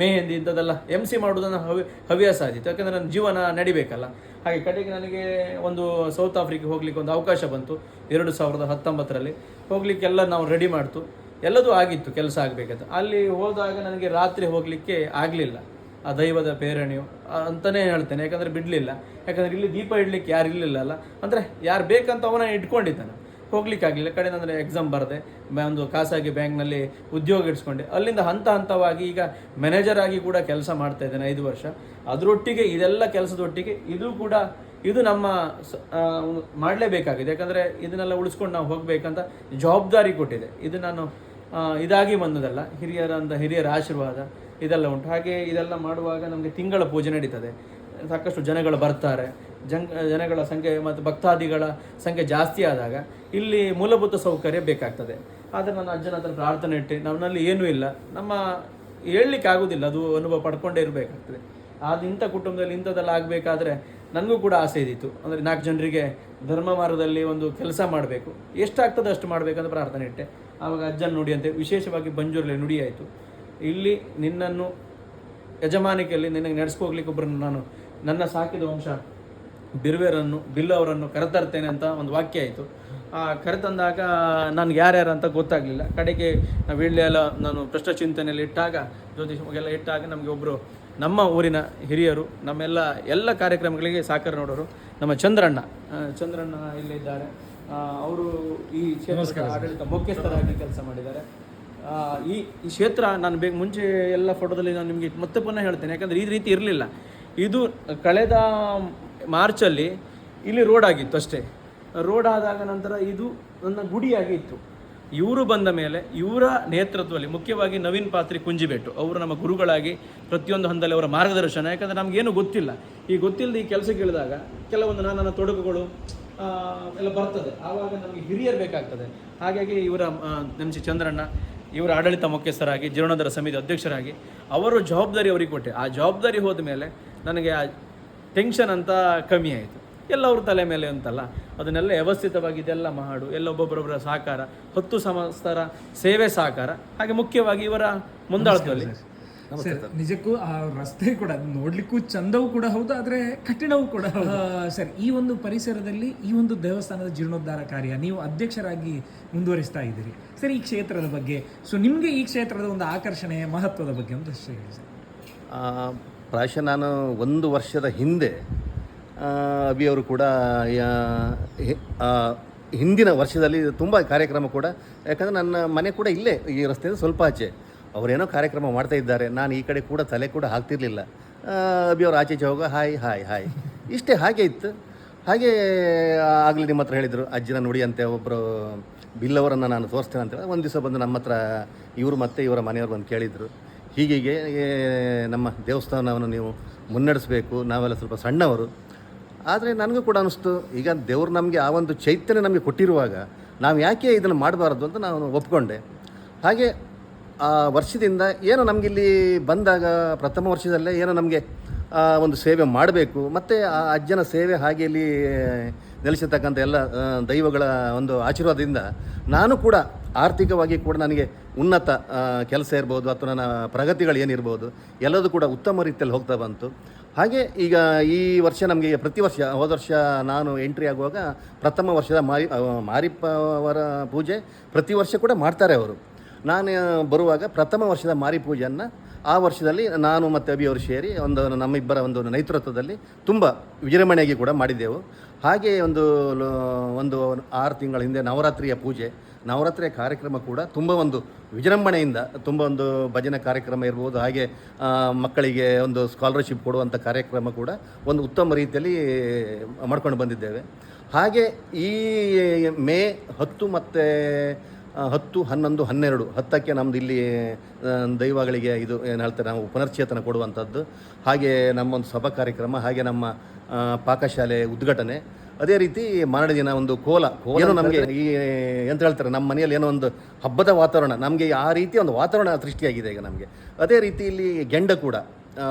ಮೆಹಂದಿ ಇಂಥದ್ದೆಲ್ಲ ಎಂ ಸಿ ಮಾಡೋದನ್ನು ಹವ್ಯ ಹವ್ಯಾಸ ಆದಿತ್ತು ಯಾಕಂದರೆ ನನ್ನ ಜೀವನ ನಡಿಬೇಕಲ್ಲ. ಹಾಗೆ ಕಡೆಗೆ ನನಗೆ ಒಂದು ಸೌತ್ ಆಫ್ರಿಕಾ ಹೋಗ್ಲಿಕ್ಕೆ ಒಂದು ಅವಕಾಶ ಬಂತು. ಎರಡು ಸಾವಿರದ ಹತ್ತೊಂಬತ್ತರಲ್ಲಿ ಹೋಗ್ಲಿಕ್ಕೆಲ್ಲ ನಾವು ರೆಡಿ ಮಾಡ್ತು. ಎಲ್ಲದೂ ಆಗಿತ್ತು, ಕೆಲಸ ಆಗಬೇಕಂತ. ಅಲ್ಲಿ ಹೋದಾಗ ನನಗೆ ರಾತ್ರಿ ಹೋಗಲಿಕ್ಕೆ ಆಗಲಿಲ್ಲ. ಆ ದೈವದ ಪ್ರೇರಣೆಯು ಅಂತಲೇ ಹೇಳ್ತೇನೆ, ಯಾಕಂದರೆ ಬಿಡಲಿಲ್ಲ. ಯಾಕಂದರೆ ಇಲ್ಲಿ ದೀಪ ಇಡಲಿಕ್ಕೆ ಯಾರು ಇರಲಿಲ್ಲಲ್ಲ. ಅಂದರೆ ಯಾರು ಬೇಕಂತ ಅವನ ಇಟ್ಕೊಂಡಿದ್ದಾನೆ. ಹೋಗ್ಲಿಕ್ಕೆ ಆಗಲಿಲ್ಲ. ಕಡೆ ಅಂದರೆ ಎಕ್ಸಾಮ್ ಬರದೆ ಒಂದು ಖಾಸಗಿ ಬ್ಯಾಂಕ್ನಲ್ಲಿ ಉದ್ಯೋಗ ಇಡ್ಸ್ಕೊಂಡೆ. ಅಲ್ಲಿಂದ ಹಂತ ಹಂತವಾಗಿ ಈಗ ಮ್ಯಾನೇಜರ್ ಆಗಿ ಕೂಡ ಕೆಲಸ ಮಾಡ್ತಾ ಇದ್ದೇನೆ ಐದು ವರ್ಷ. ಅದರೊಟ್ಟಿಗೆ ಇದೆಲ್ಲ ಕೆಲಸದೊಟ್ಟಿಗೆ ಇದು ಕೂಡ, ಇದು ನಮ್ಮ ಮಾಡಲೇಬೇಕಾಗಿದೆ. ಯಾಕಂದರೆ ಇದನ್ನೆಲ್ಲ ಉಳಿಸ್ಕೊಂಡು ನಾವು ಹೋಗಬೇಕಂತ ಜವಾಬ್ದಾರಿ ಕೊಟ್ಟಿದೆ. ಇದು ನಾನು ಇದಾಗಿ ಬಂದದಲ್ಲ. ಹಿರಿಯರ ಅಂತ ಹಿರಿಯರ ಆಶೀರ್ವಾದ ಇದೆಲ್ಲ ಉಂಟು. ಹಾಗೆ ಇದೆಲ್ಲ ಮಾಡುವಾಗ ನಮಗೆ ತಿಂಗಳ ಪೂಜೆ ನಡೀತದೆ. ಸಾಕಷ್ಟು ಜನಗಳು ಬರ್ತಾರೆ. ಜನ್, ಜನಗಳ ಸಂಖ್ಯೆ ಮತ್ತು ಭಕ್ತಾದಿಗಳ ಸಂಖ್ಯೆ ಜಾಸ್ತಿ ಆದಾಗ ಇಲ್ಲಿ ಮೂಲಭೂತ ಸೌಕರ್ಯ ಬೇಕಾಗ್ತದೆ. ಆದರೆ ನನ್ನ ಅಜ್ಜನ ಹತ್ರ ಪ್ರಾರ್ಥನೆ ಇಟ್ಟು. ನಮ್ಮಲ್ಲಿ ಏನೂ ಇಲ್ಲ. ನಮ್ಮ ಹೇಳಲಿಕ್ಕೆ ಆಗೋದಿಲ್ಲ. ಅದು ಅನುಭವ ಪಡ್ಕೊಂಡೇ ಇರಬೇಕಾಗ್ತದೆ. ಆದ ಇಂಥ ಕುಟುಂಬದಲ್ಲಿ ಇಂಥದ್ದೆಲ್ಲ ಆಗಬೇಕಾದ್ರೆ ನನಗೂ ಕೂಡ ಆಸೆ ಇದ್ದಿತ್ತು. ಅಂದರೆ ನಾಲ್ಕು ಜನರಿಗೆ ಧರ್ಮ ಮಾರ್ಗದಲ್ಲಿ ಒಂದು ಕೆಲಸ ಮಾಡಬೇಕು. ಎಷ್ಟಾಗ್ತದೆ ಅಷ್ಟು ಮಾಡಬೇಕಂತ ಪ್ರಾರ್ಥನೆ ಇಟ್ಟೆ. ಆವಾಗ ಅಜ್ಜನ ನುಡಿಯಂತೆ. ವಿಶೇಷವಾಗಿ ಬಂಜೂರಲ್ಲಿ ನುಡಿ ಆಯಿತು. ಇಲ್ಲಿ ನಿನ್ನನ್ನು ಯಜಮಾನಿಕೆಯಲ್ಲಿ ನಿನಗೆ ನಡೆಸ್ಕೋಗ್ಲಿಕ್ಕೆ ಒಬ್ಬರನ್ನು ನಾನು. ನನ್ನ ಸಾಕಿದ ವಂಶ ಬಿರುವೆರನ್ನು, ಬಿಲ್ಲು ಅವರನ್ನು ಕರೆತರ್ತೇನೆ ಅಂತ ಒಂದು ವಾಕ್ಯ ಆಯಿತು. ಆ ಕರೆತಂದಾಗ ನನಗೆ ಯಾರ್ಯಾರು ಅಂತ ಗೊತ್ತಾಗಲಿಲ್ಲ. ಕಡೆಗೆ ನಾವು ಎಲ್ಲ ನಾನು ಪ್ರಶ್ನ ಚಿಂತನೆಯಲ್ಲಿ ಇಟ್ಟಾಗ ಎಲ್ಲ ಇಟ್ಟಾಗ ನಮಗೆ ಒಬ್ಬರು ನಮ್ಮ ಊರಿನ ಹಿರಿಯರು, ನಮ್ಮೆಲ್ಲ ಎಲ್ಲ ಕಾರ್ಯಕ್ರಮಗಳಿಗೆ ಸಾಕಾರ ನೋಡೋರು ನಮ್ಮ ಚಂದ್ರಣ್ಣ. ಚಂದ್ರಣ್ಣ ಇಲ್ಲಿದ್ದಾರೆ ಅವರು ಈ ಕ್ಷೇತ್ರದ ಆಡಳಿತ ಮುಖ್ಯಸ್ಥರಾಗಿ ಕೆಲಸ ಮಾಡಿದ್ದಾರೆ. ಈ ಈ ಕ್ಷೇತ್ರ ನಾನು ಬೇಗ ಮುಂಚೆ ಎಲ್ಲ ಫೋಟೋದಲ್ಲಿ ನಾನು ನಿಮಗೆ ಮತ್ತೆ ಪುನಃ ಹೇಳ್ತೇನೆ ಯಾಕಂದರೆ ಈ ರೀತಿ ಇರಲಿಲ್ಲ. ಇದು ಕಳೆದ ಮಾರ್ಚಲ್ಲಿ ಇಲ್ಲಿ ರೋಡ್ ಆಗಿತ್ತು ಅಷ್ಟೇ. ರೋಡ್ ಆದಾಗ ನಂತರ ಇದು ನನ್ನ ಗುಡಿಯಾಗಿತ್ತು ಇವರು ಬಂದ ಮೇಲೆ ಇವರ ನೇತೃತ್ವದಲ್ಲಿ ಮುಖ್ಯವಾಗಿ ನವೀನ್ ಪಾತ್ರಿ ಕುಂಜಿಬೆಟ್ಟು ಅವರು ನಮ್ಮ ಗುರುಗಳಾಗಿ ಪ್ರತಿಯೊಂದು ಹಂತದಲ್ಲಿ ಅವರ ಮಾರ್ಗದರ್ಶನ ಯಾಕಂದರೆ ನಮಗೇನು ಗೊತ್ತಿಲ್ಲ. ಈ ಗೊತ್ತಿಲ್ಲದೆ ಈ ಕೆಲಸಕ್ಕೆ ಇಳಿದಾಗ ಕೆಲವೊಂದು ನನ್ನ ತೊಡಕುಗಳು ಎಲ್ಲ ಬರ್ತದೆ. ಆವಾಗ ನಮಗೆ ಹಿರಿಯರು ಬೇಕಾಗ್ತದೆ. ಹಾಗಾಗಿ ಇವರ ನೆನಸಿ ಚಂದ್ರಣ್ಣ ಇವರ ಆಡಳಿತ ಮುಖ್ಯಸ್ಥರಾಗಿ ಜೀರ್ಣೋದ್ಧಾರ ಸಮಿತಿ ಅಧ್ಯಕ್ಷರಾಗಿ ಅವರು ಜವಾಬ್ದಾರಿ ಅವರಿಗೆ ಕೊಟ್ಟೆ. ಆ ಜವಾಬ್ದಾರಿ ಹೋದ ಮೇಲೆ ನನಗೆ ಆ ಟೆನ್ಷನ್ ಅಂತ ಕಮ್ಮಿ ಆಯಿತು. ಎಲ್ಲ ಅವ್ರ ತಲೆ ಮೇಲೆ ಅಂತಲ್ಲ. ಅದನ್ನೆಲ್ಲ ವ್ಯವಸ್ಥಿತವಾಗಿ ಇದೆಲ್ಲ ಮಾಡು ಎಲ್ಲ ಒಬ್ಬೊಬ್ಬರೊಬ್ಬರ ಸಹಕಾರ ಹತ್ತು ಸಮಸ್ತರ ಸೇವೆ ಸಹಕಾರ. ಹಾಗೆ ಮುಖ್ಯವಾಗಿ ಇವರ ಮುಂದಾಳತ್ವದಲ್ಲಿ. ಸರ್ ನಿಜಕ್ಕೂ ಆ ರಸ್ತೆ ಕೂಡ ನೋಡ್ಲಿಕ್ಕೂ ಚಂದವೂ ಕೂಡ ಹೌದು ಆದ್ರೆ ಕಠಿಣವೂ ಕೂಡ ಸರಿ ಈ ಒಂದು ಪರಿಸರದಲ್ಲಿ ಈ ಒಂದು ದೇವಸ್ಥಾನದ ಜೀರ್ಣೋದ್ಧಾರ ಕಾರ್ಯ ನೀವು ಅಧ್ಯಕ್ಷರಾಗಿ ಮುಂದುವರಿಸ್ತಾ ಇದ್ದೀರಿ. ಸರ್ ಈ ಕ್ಷೇತ್ರದ ಬಗ್ಗೆ ಸೊ ನಿಮಗೆ ಈ ಕ್ಷೇತ್ರದ ಒಂದು ಆಕರ್ಷಣೆ ಮಹತ್ವದ ಬಗ್ಗೆ ಒಂದು ಅಷ್ಟೇ ಹೇಳಿ ಸರ್. ಪ್ರಾಯಶಃ ನಾನು ಒಂದು ವರ್ಷದ ಹಿಂದೆ ಅಭಿ ಅವರು ಕೂಡ ಹಿಂದಿನ ವರ್ಷದಲ್ಲಿ ತುಂಬ ಕಾರ್ಯಕ್ರಮ ಕೂಡ ಯಾಕಂದರೆ ನನ್ನ ಮನೆ ಕೂಡ ಇಲ್ಲೇ ಈ ರಸ್ತೆಯಿಂದ ಸ್ವಲ್ಪ ಆಚೆ. ಅವರೇನೋ ಕಾರ್ಯಕ್ರಮ ಮಾಡ್ತಾ ಇದ್ದಾರೆ. ನಾನು ಈ ಕಡೆ ಕೂಡ ತಲೆ ಕೂಡ ಹಾಕ್ತಿರ್ಲಿಲ್ಲ. ಆ, ಅಭಿ ಅವ್ರು ಆಚೆ ಹೋಗೋ. Hi hi hi. ಇಷ್ಟೇ ಹಾಗೆ ಇತ್ತು. ಹಾಗೆ ಆಗಲಿ ನಿಮ್ಮ ಹತ್ರ ಹೇಳಿದರು ಅಜ್ಜನ ನುಡಿ ಅಂತೆ ಒಬ್ಬರು ಬಿಲ್ಲವರನ್ನು ನಾನು ತೋರಿಸ್ತೇನೆ ಅಂತ ಒಂದು ದಿವಸ ಬಂದು ನಮ್ಮ ಹತ್ರ ಇವರು ಮತ್ತು ಇವರ ಮನೆಯವರು ಬಂದು ಕೇಳಿದರು. ಹೀಗೀಗೆ ನಮ್ಮ ದೇವಸ್ಥಾನವನ್ನು ನೀವು ಮುನ್ನಡೆಸಬೇಕು. ನಾವೆಲ್ಲ ಸ್ವಲ್ಪ ಸಣ್ಣವರು. ಆದರೆ ನನಗೂ ಕೂಡ ಅನಿಸ್ತು ಈಗ ದೇವರು ನಮಗೆ ಆ ಒಂದು ಚೈತನ್ಯ ನಮಗೆ ಕೊಟ್ಟಿರುವಾಗ ನಾವು ಯಾಕೆ ಇದನ್ನು ಮಾಡಬಾರ್ದು ಅಂತ ನಾನು ಒಪ್ಕೊಂಡೆ. ಹಾಗೆ ಆ ವರ್ಷದಿಂದ ಏನು ನಮಗಿಲ್ಲಿ ಬಂದಾಗ ಪ್ರಥಮ ವರ್ಷದಲ್ಲೇ ಏನೋ ನಮಗೆ ಒಂದು ಸೇವೆ ಮಾಡಬೇಕು. ಮತ್ತು ಆ ಅಜ್ಜನ ಸೇವೆ ಹಾಗೆ ಇಲ್ಲಿ ನೆಲೆಸಿರ್ತಕ್ಕಂಥ ಎಲ್ಲ ದೈವಗಳ ಒಂದು ಆಶೀರ್ವಾದದಿಂದ ನಾನು ಕೂಡ ಆರ್ಥಿಕವಾಗಿ ಕೂಡ ನನಗೆ ಉನ್ನತ ಕೆಲಸ ಇರ್ಬೋದು ಅಥವಾ ನನ್ನ ಪ್ರಗತಿಗಳು ಏನಿರ್ಬೋದು ಎಲ್ಲದೂ ಕೂಡ ಉತ್ತಮ ರೀತಿಯಲ್ಲಿ ಹೋಗ್ತಾ ಬಂತು. ಹಾಗೆ ಈಗ ಈ ವರ್ಷ ನಮಗೆ ಪ್ರತಿ ವರ್ಷ, ಹೋದ ವರ್ಷ ನಾನು ಎಂಟ್ರಿ ಆಗುವಾಗ ಪ್ರಥಮ ವರ್ಷದ ಮಾರಿ ಮಾರಿಪ್ಪ ಅವರ ಪೂಜೆ ಪ್ರತಿ ವರ್ಷ ಕೂಡ ಮಾಡ್ತಾರೆ ಅವರು. ನಾನು ಬರುವಾಗ ಪ್ರಥಮ ವರ್ಷದ ಮಾರಿ ಪೂಜೆಯನ್ನು, ಆ ವರ್ಷದಲ್ಲಿ ನಾನು ಮತ್ತು ಅಭಿ ಅವರು ಸೇರಿ ಒಂದು ನಮ್ಮಿಬ್ಬರ ಒಂದು ನೇತೃತ್ವದಲ್ಲಿ ತುಂಬ ವಿಜೃಂಭಣೆಯಾಗಿ ಕೂಡ ಮಾಡಿದ್ದೆವು. ಹಾಗೆ ಒಂದು ಒಂದು ಆರು ತಿಂಗಳ ಹಿಂದೆ ನವರಾತ್ರಿಯ ಪೂಜೆ, ನವರಾತ್ರಿಯ ಕಾರ್ಯಕ್ರಮ ಕೂಡ ತುಂಬ ಒಂದು ವಿಜೃಂಭಣೆಯಿಂದ ತುಂಬ ಒಂದು ಭಜನೆ ಕಾರ್ಯಕ್ರಮ ಇರ್ಬೋದು, ಹಾಗೆ ಮಕ್ಕಳಿಗೆ ಒಂದು ಸ್ಕಾಲರ್ಶಿಪ್ ಕೊಡುವಂಥ ಕಾರ್ಯಕ್ರಮ ಕೂಡ ಒಂದು ಉತ್ತಮ ರೀತಿಯಲ್ಲಿ ಮಾಡ್ಕೊಂಡು ಬಂದಿದ್ದೇವೆ. ಹಾಗೆ ಈ ಮೇ ಹತ್ತು ಮತ್ತು ಹತ್ತು ಹನ್ನೊಂದು ಹನ್ನೆರಡು. ಹತ್ತಕ್ಕೆ ನಮ್ಮದು ಇಲ್ಲಿ ದೈವಗಳಿಗೆ ಇದು ಏನು ಹೇಳ್ತಾರೆ ನಾವು ಪುನರ್ಚೇತನ ಕೊಡುವಂಥದ್ದು. ಹಾಗೆ ನಮ್ಮೊಂದು ಸಭಾ ಕಾರ್ಯಕ್ರಮ ಹಾಗೆ ನಮ್ಮ ಪಾಕಶಾಲೆ ಉದ್ಘಾಟನೆ. ಅದೇ ರೀತಿ ಮಾರನೇ ದಿನ ಒಂದು ಕೋಲ. ಕೋಲ ಏನೋ ನಮಗೆ ಈ ಎಂತ ಹೇಳ್ತಾರೆ ನಮ್ಮ ಮನೆಯಲ್ಲಿ ಏನೋ ಒಂದು ಹಬ್ಬದ ವಾತಾವರಣ. ನಮಗೆ ಆ ರೀತಿ ಒಂದು ವಾತಾವರಣ ಸೃಷ್ಟಿಯಾಗಿದೆ ಈಗ ನಮಗೆ. ಅದೇ ರೀತಿ ಇಲ್ಲಿ ಗೆಂಡ ಕೂಡ.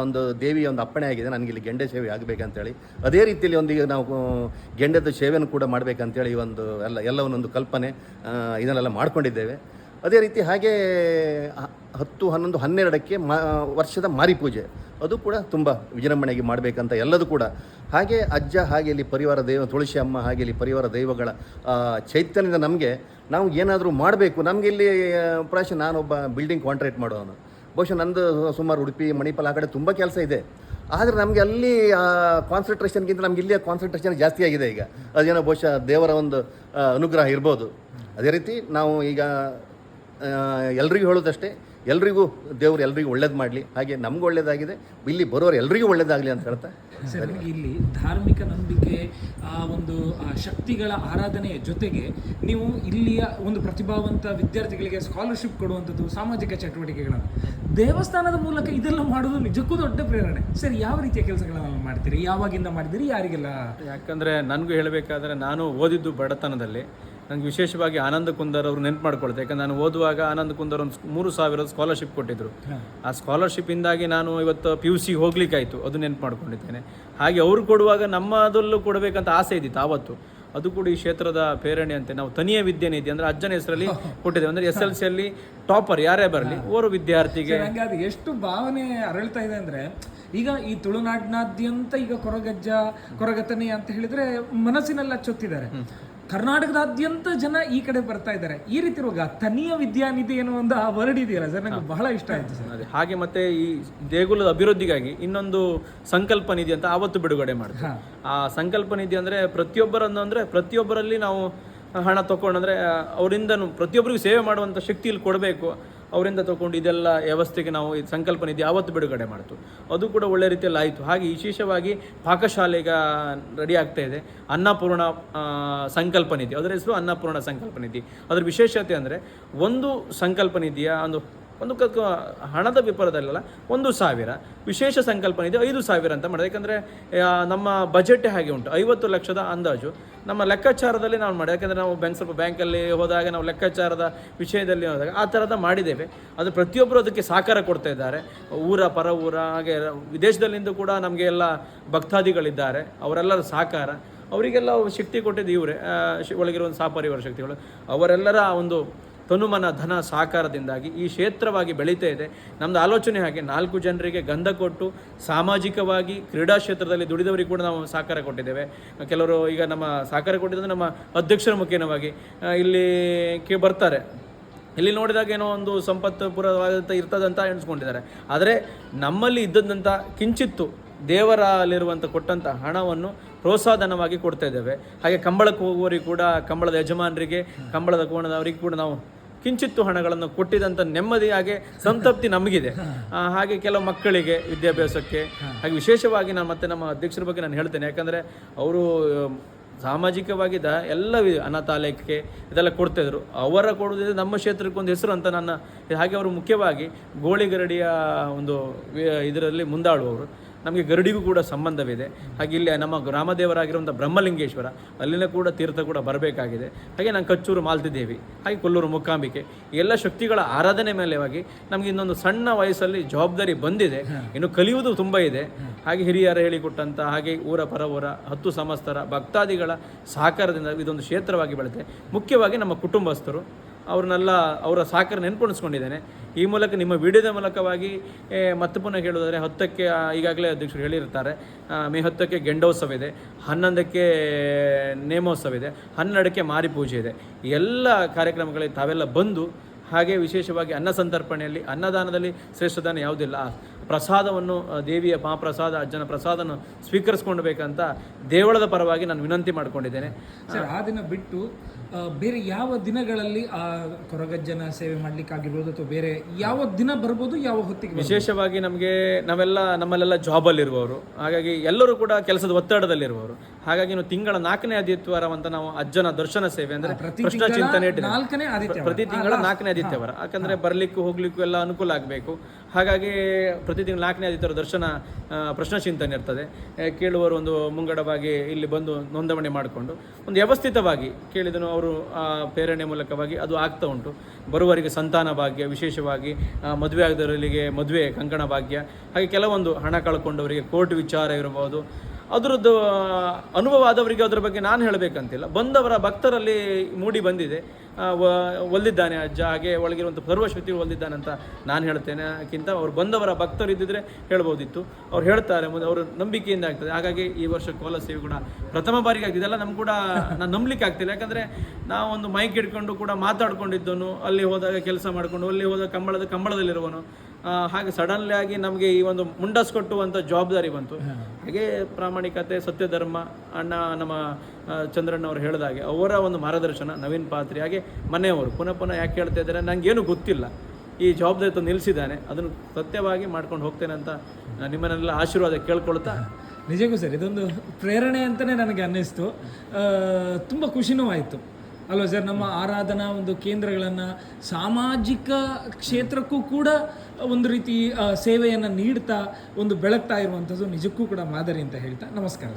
ಒಂದು ದೇವಿಯ ಒಂದು ಅಪ್ಪಣೆ ಆಗಿದೆ ನನಗೆ ಇಲ್ಲಿ ಗೆಂಡೆ ಸೇವೆ ಆಗಬೇಕಂತೇಳಿ. ಅದೇ ರೀತಿಯಲ್ಲಿ ಒಂದು ಈಗ ನಾವು ಗೆಂಡೆದ ಸೇವೆಯನ್ನು ಕೂಡ ಮಾಡಬೇಕಂತೇಳಿ ಒಂದು ಎಲ್ಲ ಎಲ್ಲವನ್ನೊಂದು ಕಲ್ಪನೆ ಆ, ಇದನ್ನೆಲ್ಲ ಮಾಡ್ಕೊಂಡಿದ್ದೇವೆ. ಅದೇ ರೀತಿ ಹಾಗೆ ಹತ್ತು ಹನ್ನೊಂದು ಹನ್ನೆರಡಕ್ಕೆ ಮಾ ವರ್ಷದ ಮಾರಿ ಪೂಜೆ. ಅದು ಕೂಡ ತುಂಬ ವಿಜೃಂಭಣೆಗೆ ಮಾಡಬೇಕಂತ ಎಲ್ಲದೂ ಕೂಡ. ಹಾಗೆ ಅಜ್ಜ ಹಾಗೆ ಇಲ್ಲಿ ಪರಿವಾರ ದೈವ ತುಳಸಿ ಅಮ್ಮ ಹಾಗೆ ಇಲ್ಲಿ ಪರಿವಾರ ದೈವಗಳ ಚೈತನ್ಯದ ನಮಗೆ ನಾವು ಏನಾದರೂ ಮಾಡಬೇಕು. ನಮಗೆ ಇಲ್ಲಿ ಪ್ರಾಶ ನಾನೊಬ್ಬ ಬಿಲ್ಡಿಂಗ್ ಕಾಂಟ್ರಾಕ್ಟ್ ಮಾಡೋನು ಬಹುಶಃ ನಂದು ಸುಮಾರು ಉಡುಪಿ, ಮಣಿಪಾಲ ಆ ಕಡೆ ತುಂಬ ಕೆಲಸ ಇದೆ. ಆದರೆ ನಮಗೆ ಅಲ್ಲಿ ಕಾನ್ಸಂಟ್ರೇಷನ್ಗಿಂತ ನಮ್ಗೆ ಇಲ್ಲಿಯ ಕಾನ್ಸಂಟ್ರೇಷನ್ ಜಾಸ್ತಿ ಆಗಿದೆ ಈಗ. ಅದೇನೋ ಬಹುಶಃ ದೇವರ ಒಂದು ಅನುಗ್ರಹ ಇರ್ಬೋದು. ಅದೇ ರೀತಿ ನಾವು ಈಗ ಎಲ್ರಿಗೂ ಹೇಳೋದಷ್ಟೇ ಎಲ್ರಿಗೂ ದೇವ್ರು ಎಲ್ರಿಗೂ ಒಳ್ಳೇದು ಮಾಡಲಿ. ಹಾಗೆ ನಮ್ಗೆ ಒಳ್ಳೇದಾಗಿದೆ. ಇಲ್ಲಿ ಬರೋರು ಎಲ್ರಿಗೂ ಒಳ್ಳೇದಾಗಲಿ ಅಂತ ಹೇಳ್ತಾ. ಸರ್ ಇಲ್ಲಿ ಧಾರ್ಮಿಕ ನಂಬಿಕೆ ಆ ಒಂದು ಆ ಶಕ್ತಿಗಳ ಆರಾಧನೆಯ ಜೊತೆಗೆ ನೀವು ಇಲ್ಲಿಯ ಒಂದು ಪ್ರತಿಭಾವಂತ ವಿದ್ಯಾರ್ಥಿಗಳಿಗೆ ಸ್ಕಾಲರ್ಶಿಪ್ ಕೊಡುವಂಥದ್ದು ಸಾಮಾಜಿಕ ಚಟುವಟಿಕೆಗಳನ್ನು. ದೇವಸ್ಥಾನದ ಮೂಲಕ ಇದೆಲ್ಲ ಮಾಡೋದು ನಿಜಕ್ಕೂ ದೊಡ್ಡ ಪ್ರೇರಣೆ. ಸರ್ ಯಾವ ರೀತಿಯ ಕೆಲಸಗಳನ್ನು ಮಾಡ್ತೀರಿ? ಯಾವಾಗಿಂದ ಮಾಡಿದಿರಿ ಯಾರಿಗೆಲ್ಲ ಯಾಕಂದರೆ ನನಗೂ ಹೇಳಬೇಕಾದ್ರೆ ನಾನು ಓದಿದ್ದು ಬಡತನದಲ್ಲಿ. ನನಗೆ ವಿಶೇಷವಾಗಿ ಆನಂದ ಕುಂದರ್ ಅವರು ನೆನ್ಪು ಮಾಡ್ಕೊಳ್ತೆ. ಯಾಕಂದ್ರೆ ನಾನು ಓದುವಾಗ ಆನಂದ ಕುಂದರ್ ಒಂದು ಮೂರು ಸಾವಿರ ಸ್ಕಾಲರ್ಶಿಪ್ ಕೊಟ್ಟಿದ್ದರು ಆ ಸ್ಕಾಲರ್ಶಿಪ್ಪಿಂದಾಗಿ ನಾನು ಇವತ್ತು ಪಿ ಯು ಸಿ ಹೋಗ್ಲಿಕ್ಕಾಯಿತು. ಅದು ನೆನ್ಪು ಮಾಡ್ಕೊಂಡಿದ್ದೇನೆ. ಹಾಗೆ ಅವರು ಕೊಡುವಾಗ ನಮ್ಮದಲ್ಲೂ ಕೊಡಬೇಕಂತ ಆಸೆ ಇದ್ದಿತ್ತು ಆವತ್ತು. ಅದು ಕೂಡ ಈ ಕ್ಷೇತ್ರದ ಪ್ರೇರಣೆ ಅಂತೆ. ನಾವು ತನಿಯ ವಿದ್ಯೆನಿದೆ ಅಂದ್ರೆ ಅಜ್ಜನ ಹೆಸರಲ್ಲಿ ಕೊಟ್ಟಿದ್ದೇವೆ. ಅಂದರೆ ಎಸ್ ಎಲ್ ಸಿಯಲ್ಲಿ ಟಾಪರ್ ಯಾರೇ ಬರಲಿ ಓರ್ವ ವಿದ್ಯಾರ್ಥಿಗೆ ಅದು ಎಷ್ಟು ಭಾವನೆ ಅರಳ್ತಾ ಇದೆ ಅಂದ್ರೆ ಈಗ ಈ ತುಳುನಾಡಿನಾದ್ಯಂತ ಈಗ ಕೊರಗಜ್ಜ ಕೊರಗತನೆ ಅಂತ ಹೇಳಿದ್ರೆ ಮನಸ್ಸಿನಲ್ಲಿ ಚೊತ್ತಿದ್ದಾರೆ ಕರ್ನಾಟಕದಾದ್ಯಂತ ಜನ ಈ ಕಡೆ ಬರ್ತಾ ಇದ್ದಾರೆ. ಈ ರೀತಿ ಇರುವಾಗ ತನಿಯ ವಿದ್ಯಾನಿಧಿ ಏನೋ ಒಂದು ಆ ವರ್ಡ್ ಇದೆಯಲ್ಲ ಸರ್? ನನಗೆ ಬಹಳ ಇಷ್ಟ ಆಯ್ತು ಸರ್. ಅದೇ ಹಾಗೆ ಮತ್ತೆ ಈ ದೇಗುಲದ ಅಭಿವೃದ್ಧಿಗಾಗಿ ಇನ್ನೊಂದು ಸಂಕಲ್ಪ ನಿಧಿ ಅಂತ ಆವತ್ತು ಬಿಡುಗಡೆ ಮಾಡಿದೆ ಆ ಸಂಕಲ್ಪ ನಿಧಿ ಅಂದ್ರೆ ಪ್ರತಿಯೊಬ್ಬರನ್ನು ಅಂದ್ರೆ ಪ್ರತಿಯೊಬ್ಬರಲ್ಲಿ ನಾವು ಹಣ ತಗೊಂಡ್ರೆ ಅವರಿಂದನು ಪ್ರತಿಯೊಬ್ಬರಿಗೂ ಸೇವೆ ಮಾಡುವಂಥ ಶಕ್ತಿ ಇಲ್ಲಿ ಕೊಡಬೇಕು. ಅವರಿಂದ ತಗೊಂಡು ಇದೆಲ್ಲ ವ್ಯವಸ್ಥೆಗೆ ನಾವು ಇದು ಸಂಕಲ್ಪ ನಿಧಿ ಆವತ್ತು ಬಿಡುಗಡೆ ಮಾಡ್ತು. ಅದು ಕೂಡ ಒಳ್ಳೆ ರೀತಿಯಲ್ಲಿ ಆಯಿತು. ಹಾಗೆ ವಿಶೇಷವಾಗಿ ಪಾಕಶಾಲೆಗ ರೆಡಿ ಆಗ್ತಾ ಇದೆ. ಅನ್ನಪೂರ್ಣ ಸಂಕಲ್ಪ ನಿಧಿ ಅದರ ಹೆಸರು ಅನ್ನಪೂರ್ಣ ಸಂಕಲ್ಪ ನಿಧಿ ಅದರ ವಿಶೇಷತೆ ಅಂದರೆ ಒಂದು ಸಂಕಲ್ಪ ನಿಧಿಯ ಒಂದು ಒಂದು ಕ ಹಣದ ವಿಪರದಲ್ಲ ಒಂದು ಸಾವಿರ. ವಿಶೇಷ ಸಂಕಲ್ಪನೆ ಇದೆ, ಐದು ಸಾವಿರ ಅಂತ ಮಾಡಿದೆ. ಯಾಕಂದರೆ ನಮ್ಮ ಬಜೆಟ್ ಹಾಗೆ ಉಂಟು. ಐವತ್ತು ಲಕ್ಷದ ಅಂದಾಜು. ನಮ್ಮ ಲೆಕ್ಕಾಚಾರದಲ್ಲಿ ನಾವು ಮಾಡಿದೆ. ಯಾಕಂದರೆ ನಾವು ಬ್ಯಾಂಕ್ ಸ್ವಲ್ಪ ಬ್ಯಾಂಕಲ್ಲಿ ಹೋದಾಗ ನಾವು ಲೆಕ್ಕಾಚಾರದ ವಿಷಯದಲ್ಲಿ ಹೋದಾಗ ಆ ಥರದ ಮಾಡಿದ್ದೇವೆ. ಅದು ಪ್ರತಿಯೊಬ್ಬರು ಅದಕ್ಕೆ ಸಹಕಾರ ಕೊಡ್ತಾ ಇದ್ದಾರೆ. ಊರ ಪರ ಊರ, ಹಾಗೆ ವಿದೇಶದಲ್ಲಿಂದ ಕೂಡ ನಮಗೆ ಎಲ್ಲ ಭಕ್ತಾದಿಗಳಿದ್ದಾರೆ. ಅವರೆಲ್ಲರ ಸಹಕಾರ. ಅವರಿಗೆಲ್ಲ ಶಕ್ತಿ ಕೊಟ್ಟಿದ್ದು ಇವರೇ. ಒಳಗಿರುವ ಸಾಪರಿವಾರ ಶಕ್ತಿಗಳು. ಅವರೆಲ್ಲರ ಒಂದು ತನುಮನ ಧನ ಸಹಕಾರದಿಂದಾಗಿ ಈ ಕ್ಷೇತ್ರವಾಗಿ ಬೆಳೀತಾ ಇದೆ. ನಮ್ಮದು ಆಲೋಚನೆ ಹಾಗೆ ನಾಲ್ಕು ಜನರಿಗೆ ಗಂಧ ಕೊಟ್ಟು ಸಾಮಾಜಿಕವಾಗಿ ಕ್ರೀಡಾ ಕ್ಷೇತ್ರದಲ್ಲಿ ದುಡಿದವರಿಗೆ ಕೂಡ ನಾವು ಸಹಕಾರ ಕೊಟ್ಟಿದ್ದೇವೆ. ಕೆಲವರು ಈಗ ನಮ್ಮ ಸಹಕಾರ ಕೊಟ್ಟಿದ್ದು ನಮ್ಮ ಅಧ್ಯಕ್ಷರ ಮುಖೇನವಾಗಿ ಆ, ಇಲ್ಲಿ ಕೆ ಬರ್ತಾರೆ. ಇಲ್ಲಿ ನೋಡಿದಾಗ ಏನೋ ಒಂದು ಸಂಪತ್ತುಪುರವಾದಂಥ ಇರ್ತದಂತ ಎಣಿಸ್ಕೊಂಡಿದ್ದಾರೆ. ಆದರೆ ನಮ್ಮಲ್ಲಿ ಇದ್ದದಂಥ ಕಿಂಚಿತ್ತು ದೇವರಲ್ಲಿರುವಂಥ ಕೊಟ್ಟಂಥ ಹಣವನ್ನು ಪ್ರೋತ್ಸಾಹಧನವಾಗಿ ಕೊಡ್ತಾ ಇದ್ದೇವೆ. ಹಾಗೆ ಕಂಬಳಕ್ಕೆ ಹೋಗುವವರಿಗೆ ಕೂಡ ಕಂಬಳದ ಯಜಮಾನರಿಗೆ ಕಂಬಳದ ಕೋಣದವರಿಗೆ ಕೂಡ ನಾವು ಕಿಂಚಿತ್ತು ಹಣಗಳನ್ನು ಕೊಟ್ಟಿದಂಥ ನೆಮ್ಮದಿ ಹಾಗೆ ಸಂತೃಪ್ತಿ ನಮಗಿದೆ. ಹಾಗೆ ಕೆಲವು ಮಕ್ಕಳಿಗೆ ವಿದ್ಯಾಭ್ಯಾಸಕ್ಕೆ ಹಾಗೆ ವಿಶೇಷವಾಗಿ ನಾನು ಮತ್ತೆ ನಮ್ಮ ಅಧ್ಯಕ್ಷರ ಬಗ್ಗೆ ನಾನು ಹೇಳ್ತೇನೆ. ಯಾಕಂದರೆ ಅವರು ಸಾಮಾಜಿಕವಾಗಿದ್ದ ಎಲ್ಲ ಅನಾಥಾಲಯಕ್ಕೆ ಇದೆಲ್ಲ ಕೊಡ್ತಾಯಿದ್ರು ಅವರ ಕೊಡೋದಿದ್ರೆ ನಮ್ಮ ಕ್ಷೇತ್ರಕ್ಕೆ ಒಂದು ಹೆಸರು ಅಂತ ನನ್ನ ಹಾಗೆ ಅವರು ಮುಖ್ಯವಾಗಿ ಗೋಳಿಗರಡಿಯ ಒಂದು ಇದರಲ್ಲಿ ಮುಂದಾಳುವವರು. ನಮಗೆ ಗರಡಿಗೂ ಕೂಡ ಸಂಬಂಧವಿದೆ. ಹಾಗೆ ಇಲ್ಲಿ ನಮ್ಮ ಗ್ರಾಮದೇವರಾಗಿರುವಂಥ ಬ್ರಹ್ಮಲಿಂಗೇಶ್ವರ, ಅಲ್ಲಿನ ಕೂಡ ತೀರ್ಥ ಕೂಡ ಬರಬೇಕಾಗಿದೆ. ಹಾಗೆ ನಾನು ಕಚ್ಚೂರು ಮಾಲ್ತಿದೇವಿ ಹಾಗೆ ಕೊಲ್ಲೂರು ಮೂಕಾಂಬಿಕೆ, ಎಲ್ಲ ಶಕ್ತಿಗಳ ಆರಾಧನೆ ಮೇಲೆವಾಗಿ ನಮಗೆ ಇನ್ನೊಂದು ಸಣ್ಣ ವಯಸ್ಸಲ್ಲಿ ಜವಾಬ್ದಾರಿ ಬಂದಿದೆ. ಇನ್ನು ಕಲಿಯುವುದು ತುಂಬ ಇದೆ. ಹಾಗೆ ಹಿರಿಯರ ಹೇಳಿಕೊಟ್ಟಂಥ ಹಾಗೆ ಊರ ಪರವೂರ, ಹತ್ತು ಸಮಸ್ತರ, ಭಕ್ತಾದಿಗಳ ಸಹಕಾರದಿಂದ ಇದೊಂದು ಕ್ಷೇತ್ರವಾಗಿ ಬೆಳೆತೆ ಮುಖ್ಯವಾಗಿ ನಮ್ಮ ಕುಟುಂಬಸ್ಥರು ಅವ್ರನ್ನೆಲ್ಲ ಅವರ ಸಾಕರ ನೆನ್ಪುಣಿಸ್ಕೊಂಡಿದ್ದೇನೆ. ಈ ಮೂಲಕ ನಿಮ್ಮ ವಿಡಿಯೋದ ಮೂಲಕವಾಗಿ ಮತ್ತೆ ಪುನಃ ಹೇಳೋದಾದರೆ ಹತ್ತಕ್ಕೆ ಈಗಾಗಲೇ ಅಧ್ಯಕ್ಷರು ಹೇಳಿರ್ತಾರೆ ಮೇ ಹತ್ತಕ್ಕೆ ಗೆಂಡೋತ್ಸವ ಇದೆ ಹನ್ನೊಂದಕ್ಕೆ ನೇಮೋತ್ಸವ ಇದೆ ಹನ್ನೆರಡಕ್ಕೆ ಮಾರಿ ಪೂಜೆ ಇದೆ. ಎಲ್ಲ ಕಾರ್ಯಕ್ರಮಗಳಿಗೆ ತಾವೆಲ್ಲ ಬಂದು, ಹಾಗೆ ವಿಶೇಷವಾಗಿ ಅನ್ನ ಸಂತರ್ಪಣೆಯಲ್ಲಿ, ಅನ್ನದಾನದಲ್ಲಿ ಶ್ರೇಷ್ಠದಾನ ಯಾವುದಿಲ್ಲ. ಪ್ರಸಾದವನ್ನು ದೇವಿಯ ಮಹಾಪ್ರಸಾದ ಅಜ್ಜನ ಪ್ರಸಾದನ ಸ್ವೀಕರಿಸ್ಕೊಳ್ಬೇಕಂತ ದೇವಳದ ಪರವಾಗಿ ನಾನು ವಿನಂತಿ ಮಾಡಿಕೊಂಡಿದ್ದೇನೆ. ಸರ್ ಆ ದಿನ ಬಿಟ್ಟು ಬೇರೆ ಯಾವ ದಿನಗಳಲ್ಲಿ ಆ ಕೊರಗಜ್ಜನ ಸೇವೆ ಮಾಡ್ಲಿಕ್ಕಾಗಿರ್ಬೋದು ಅಥವಾ ಬೇರೆ ಯಾವ ದಿನ ಬರ್ಬೋದು ಯಾವ ಹೊತ್ತಿಗೆ ವಿಶೇಷವಾಗಿ ನಮಗೆ ನಾವೆಲ್ಲ ನಮ್ಮಲ್ಲೆಲ್ಲ ಜಾಬಲ್ಲಿರುವವರು ಹಾಗಾಗಿ ಎಲ್ಲರೂ ಕೂಡ ಕೆಲಸದ ಒತ್ತಡದಲ್ಲಿರುವವರು. ಹಾಗಾಗಿ ನಾವು ತಿಂಗಳ ನಾಲ್ಕನೇ ಆದಿತ್ಯವಾರ ಅಂತ ನಾವು ಅಜ್ಜನ ದರ್ಶನ ಸೇವೆ ಅಂದ್ರೆ ಕೃಷ್ಣ ಚಿಂತನೆ. ಪ್ರತಿ ತಿಂಗಳ ನಾಲ್ಕನೇ ಆದಿತ್ಯವಾರ. ಯಾಕಂದ್ರೆ ಬರ್ಲಿಕ್ಕೂ ಹೋಗ್ಲಿಕ್ಕೂ ಎಲ್ಲ ಅನುಕೂಲ ಆಗಬೇಕು. ಹಾಗಾಗಿ ಪ್ರತಿ ತಿಂಗಳ ನಾಲ್ಕನೇ ಆದಿತ್ಯವಾರ ದರ್ಶನ ಪ್ರಶ್ನ ಚಿಂತನೆ ಇರ್ತದೆ. ಕೇಳುವರು ಕೇಳುವವರು ಒಂದು ಮುಂಗಡವಾಗಿ ಇಲ್ಲಿ ಬಂದು ನೋಂದಣಿ ಮಾಡಿಕೊಂಡು ಒಂದು ವ್ಯವಸ್ಥಿತವಾಗಿ ಕೇಳಿದನು ಅವರು ಪ್ರೇರಣೆ ಮೂಲಕವಾಗಿ ಅದು ಆಗ್ತಾ ಉಂಟು. ಬರುವವರಿಗೆ ಸಂತಾನ ಭಾಗ್ಯ ವಿಶೇಷವಾಗಿ ಮದುವೆ ಆಗದವರಿಗೆ ಮದುವೆ ಕಂಕಣ ಭಾಗ್ಯ ಹಾಗೆ ಕೆಲವೊಂದು ಹಣ ಕಳ್ಕೊಂಡವರಿಗೆ ಕೋರ್ಟ್ ವಿಚಾರ ಇರಬಹುದು. ಅದರದ್ದು ಅನುಭವ ಆದವರಿಗೆ ಅದರ ಬಗ್ಗೆ ನಾನು ಹೇಳಬೇಕಂತಿಲ್ಲ. ಬಂದವರ ಭಕ್ತರಲ್ಲಿ ಮೂಡಿ ಬಂದಿದೆ. ಒಲ್ದಿದ್ದಾನೆ ಅಜ್ಜ ಹಾಗೆ ಒಳಗಿರುವಂಥ ಪರ್ವಶ್ರುತಿ ಒಲ್ದಿದ್ದಾನಂತ ಅಂತ ನಾನು ಹೇಳ್ತೇನೆ. ಅದಕ್ಕಿಂತ ಅವ್ರು ಬಂದವರ ಭಕ್ತರು ಇದ್ದಿದ್ರೆ ಹೇಳ್ಬೋದಿತ್ತು. ಅವ್ರು ಹೇಳ್ತಾರೆ, ಮುಂದೆ ಅವರು ನಂಬಿಕೆಯಿಂದ ಆಗ್ತದೆ. ಹಾಗಾಗಿ ಈ ವರ್ಷ ಕೋಲ ಸೇವೆ ಕೂಡ ಪ್ರಥಮ ಬಾರಿಗೆ ಆಗ್ತಿದೆ. ಅಲ್ಲ ನಮ್ಗೆ ಕೂಡ ನಾನು ನಂಬಲಿಕ್ಕೆ ಆಗ್ತಿಲ್ಲ. ಯಾಕಂದರೆ ನಾವೊಂದು ಮೈಕ್ ಇಟ್ಕೊಂಡು ಕೂಡ ಮಾತಾಡ್ಕೊಂಡಿದ್ದನು ಅಲ್ಲಿ ಹೋದಾಗ ಕೆಲಸ ಮಾಡಿಕೊಂಡು, ಅಲ್ಲಿ ಹೋದಾಗ ಕಂಬಳದ ಕಂಬಳದಲ್ಲಿರುವನು ಹಾಗೆ ಸಡನ್ಲಿ ಆಗಿ ನಮಗೆ ಈ ಒಂದು ಮುಂಡಸ್ ಕೊಟ್ಟುವಂಥ ಜವಾಬ್ದಾರಿ ಬಂತು. ಹಾಗೆ ಪ್ರಾಮಾಣಿಕತೆ ಸತ್ಯಧರ್ಮ ಅಣ್ಣ ನಮ್ಮ ಆ, ಚಂದ್ರಣ್ಣ ಅವರು ಹೇಳಿದಾಗೆ ಅವರ ಒಂದು ಮಾರ್ಗದರ್ಶನ ನವೀನ್ ಪಾತ್ರಿ ಹಾಗೆ ಮನೆಯವರು. ಪುನಃ ಪುನಃ ಯಾಕೆ ಹೇಳ್ತಾ ಇದ್ದಾರೆ? ನನಗೇನು ಗೊತ್ತಿಲ್ಲ. ಈ ಜವಾಬ್ದಾರಿ ತಂದು ನಿಲ್ಲಿಸಿದ್ದಾನೆ ಅದನ್ನು ಸತ್ಯವಾಗಿ ಮಾಡ್ಕೊಂಡು ಹೋಗ್ತೇನೆ ಅಂತ ನಾನು ನಿಮ್ಮನ್ನೆಲ್ಲ ಆಶೀರ್ವಾದ ಕೇಳ್ಕೊಳ್ತಾ. ನಿಜಕ್ಕೂ ಸರ್ ಇದೊಂದು ಪ್ರೇರಣೆ ಅಂತಲೇ ನನಗೆ ಅನ್ನಿಸ್ತು. ತುಂಬ ಖುಷಿನೂ ಆಯಿತು. ಅಲ್ವಾ ಸರ್, ನಮ್ಮ ಆರಾಧನಾ ಒಂದು ಕೇಂದ್ರಗಳನ್ನು ಸಾಮಾಜಿಕ ಕ್ಷೇತ್ರಕ್ಕೂ ಕೂಡ ಒಂದು ರೀತಿ ಸೇವೆಯನ್ನು ನೀಡ್ತಾ, ಒಂದು ಬೆಳಗ್ತಾ ಇರುವಂಥದ್ದು ನಿಜಕ್ಕೂ ಕೂಡ ಮಾದರಿ ಅಂತ ಹೇಳ್ತಾ ನಮಸ್ಕಾರ.